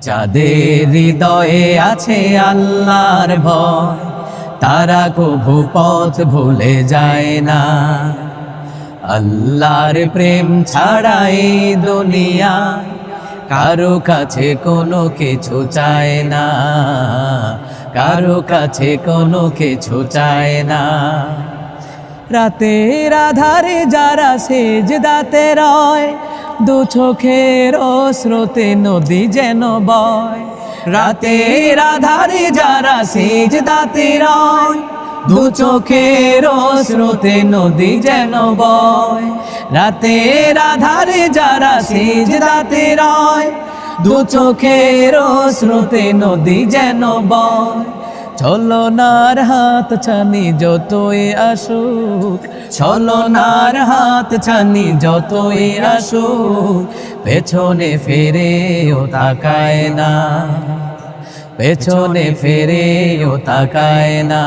যাদের হৃদয়ে আছে আল্লাহর ভয়, তারা কভু পথ ভুলে যায় না। আল্লাহর প্রেম ছাড়া এই দুনিয়া কারও কাছে কোনো কিছু চায় না। কারও কাছে কোনো কিছু চায় না। রাতের আধারে যারা সেজ দাতে রয় দু চোখের স্রোতে নদী যেন বয়। রাতের আধারে যারা সেজ দাতে রয়, দু চোখের স্রোতে নদী যেন বয়। রাতের আধারে যারা সেজ দাতে রয়, দু চোখের স্রোতে নদী যেন বয়। ছলনার হাত ছানি যতই আসুক, ছলনার হাত ছানি যতই আসুক, পেছনে ফেরে ও তাকায় না, পেছনে ফেরে ও তাকায় না।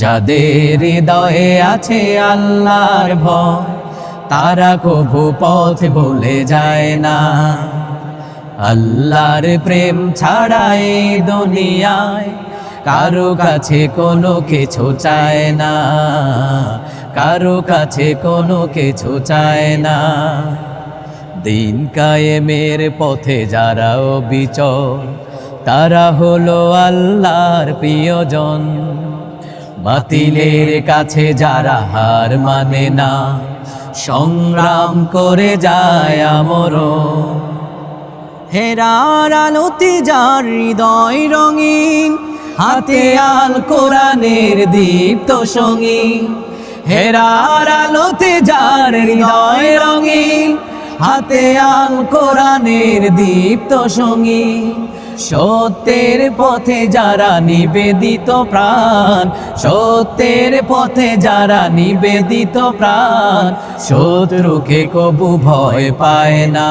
যাদের হৃদয়ে আছে আল্লাহর ভয়, তারা কভু পথ ভুলে যায় না। আল্লাহর প্রেম ছাড়াই দুনিয়ায় কারও কাছে কোনো কিছু চায় না। কারও কাছে কোনো কিছু চায় না। দিন কায়েমের পথে যারা বিচল, তারা হলো আল্লাহর প্রিয়জন। বাতিলের কাছে যারা হার মানে না, সংগ্রাম করে যায় আমরণ। হেরার আলোতে যার হৃদয় রঙিন হাতে আল কোরআনের দীপ্ত সঙ্গী হেরার আলোতে যার হৃদয় রঙিন হাতে আল কোরআনের দীপ্ত সঙ্গী সত্যের পথে যারা নিবেদিত প্রাণ, সত্যের পথে যারা নিবেদিত প্রাণ, শত্রুকে কবু ভয় পায় না।